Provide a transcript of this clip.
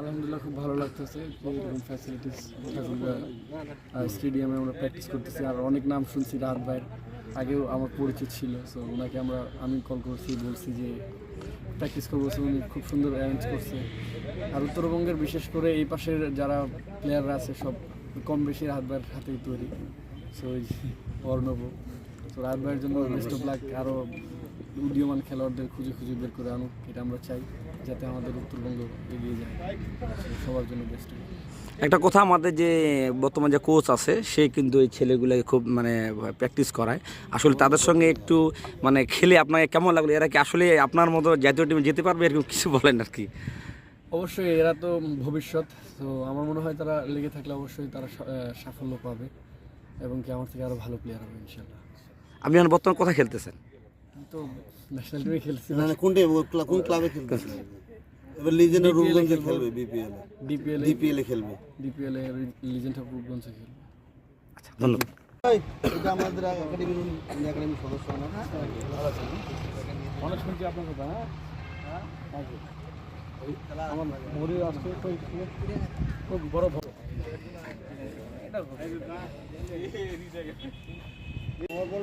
আলহামদুলিল্লাহ খুব ভালো লাগতেছে এরকম ফ্যাসিলিটিস স্টেডিয়ামে আমরা প্র্যাকটিস করতেছি। আর অনেক নাম শুনছি রাত ভাইয়ের, আগেও আমার পরিচিত ছিল। সো ওনাকে আমরা, আমি কল করছি, বলছি যে প্র্যাকটিস করব। So, উনি খুব সুন্দর অ্যারেঞ্জ করছে। আর উত্তরবঙ্গের বিশেষ করে এই পাশের যারা প্লেয়াররা আছে, সব কম বেশি রাত ভাইয়ের হাতেই তৈরি। সো ওই অর্ণব সো রাত ভাইয়ের জন্য বেস্ট অফ লাক আরও উদীয়মান খেলোয়াড়দের খুঁজে খুঁজে বের করে আনুক, এটা আমরা চাই। যাতে আমাদের উত্তরবঙ্গ এগিয়ে যায়। সবার জন্য বেস্ট একটা কথা আমাদের যে বর্তমান যে কোচ আছে সে কিন্তু এই ছেলেগুলোকে খুব মানে প্র্যাকটিস করায়। আসলে তাদের সঙ্গে একটু মানে খেলে আপনাকে কেমন লাগল? এরা কি আসলে আপনার মতো জাতীয় টিমে যেতে পারবে? এরকম কিছু বলেন আর কি। অবশ্যই এরা তো ভবিষ্যৎ তো আমার মনে হয় তারা লেগে থাকলে অবশ্যই তারা সাফল্য পাবে এবং কি আমার থেকে আরও ভালো প্লেয়ার হবে ইনশাল্লাহ আপনি এখন বর্তমান কোথায় খেলতেছেন? তো ন্যাশনাল টিমে খেলছি না না কোনটা কোন ক্লাবে খেলতেছে এবার লিজেন্ডার রূপগঞ্জে খেলবে বিপিএল ডিপিএল ডিপিএল এ খেলবে ডিপিএল এ লিজেন্ড অফ রূপগঞ্জে খেলবে আচ্ছা ধন্যবাদ এটা আমাদের একাডেমির একাডেমির সদস্য না অনেক শুনছি আপনার কথা হ্যাঁ আমার মরি আসছে খুব বড়। আমার